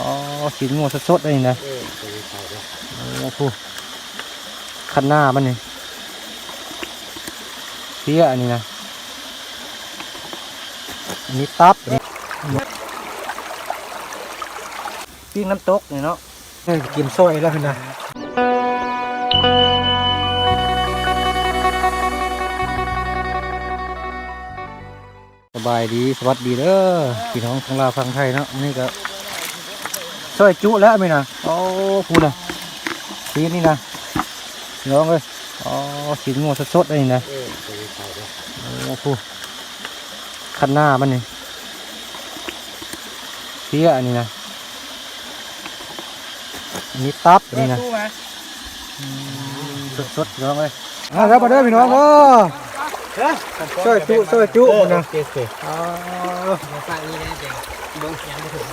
อ๋อกินงัวสดๆเลยนี่นะเออไปใส่แล้วโอ้โหคันหน้ามันนี่เสียอันนี้นะอันนี้ตับอันนี้ปิ้งน้ำตกนี่เนาะเอ้ยกินซอยแล้วพี่นะสบายดีสวัสดีเด้อพี่น้องของเราวฟังไทยเนาะอันนี่ก็ ซอยจุแล้วไหมนะโอ้พูดนะสีนี่นะพี่น้องเลยอ๋อกินงัวสดๆเลยนี่นะเออไปใส่แล้วโอ้โหคันหน้ามันนี่เสียอันนี้นะอันนี้ตับอันนี้นะสดสดๆน้องเลยอ่าครับมาเด้อพี่น้องเด้อช่วยจุช่วยจุมันนะเจ๊เจ๊อ๋อมาฟังนี่นะเจ๊เบิ้งยังไม่ถึง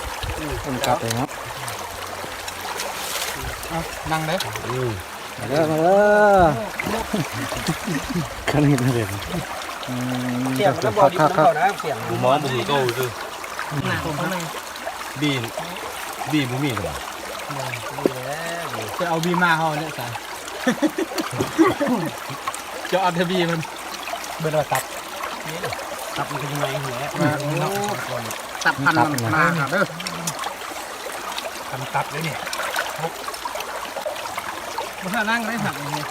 ผมกลับเลย เนาะนั่งเลยอืมมาเด้อมาเด้อขันนี้มาเด้ออืมเสียงคแล้รัวบบอครับกครับน้ำเขานะเสียงบุมองบุมีโก้คือหนักเขาเลยบีนบีบุมีหรอจะเอาบีมาเขาเนี่ยใส่จะเอาเทบีมันเบอร์ตับตับมันเป็นยังไงหัวตับพันมันมาครับเด้อพันตับเลยเนี่ย มันนั่งได้หักนี่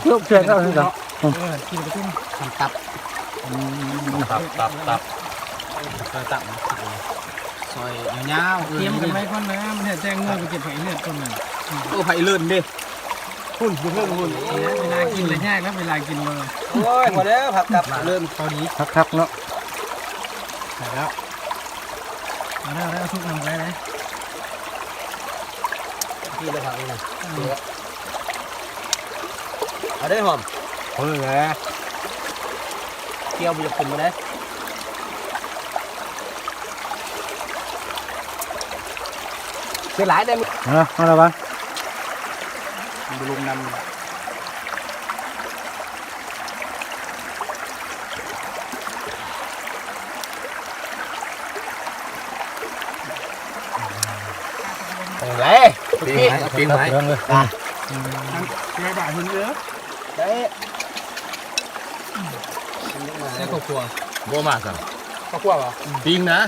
เครื่องเพียงก็คือกันเออกินกระตุ้นพันตับตับตับตับซอยตับซอยยาวๆเตรียมกันไว้ก่อนนะมันจะแจ้งเงื่อนไปเก็บไผ่เลือดก่อนนะโอ้ไผ่เลื่อนดิหุ่นหุ่นหุ่นเวลากินเลยยากแล้วเวลากินเลยโอ้ยหมดแล้วผักตับเริ่มพอดีคักๆเนาะใส่แล้วเอาได้เอาทุกนำไปเลย พี่เลยผักนี่นะเอาได้หอมเฮ้ยแหละเกี่ยวบุญคุณมาได้เสียหลายได้มั้ยเอาละเอาละบ้างบุลุมนำอะไร ปีนไหมปีนไหมเรื่องเลยเสียบาทหุ่นเรือได้ใช่ข้าวคั่วโบมากสั่งข้าวคั่วเหรอปิงนะ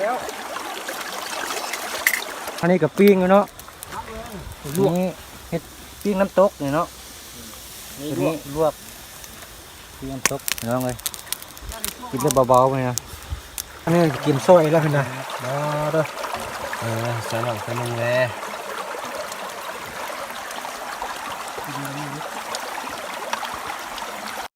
แล้วอันนี้กับปิ้งอยู่เนาะนี่เห็ดปิ้งน้ำตกนี่เนาะนี่ตัวลวนี้กลวกปิ้งน้ำตกน้องเลยกินได้เบาๆไปนะอันนี้กินซอยแล้วพี่นะมาเด้อเออใส่หน่อยใส่มึงเล ยเ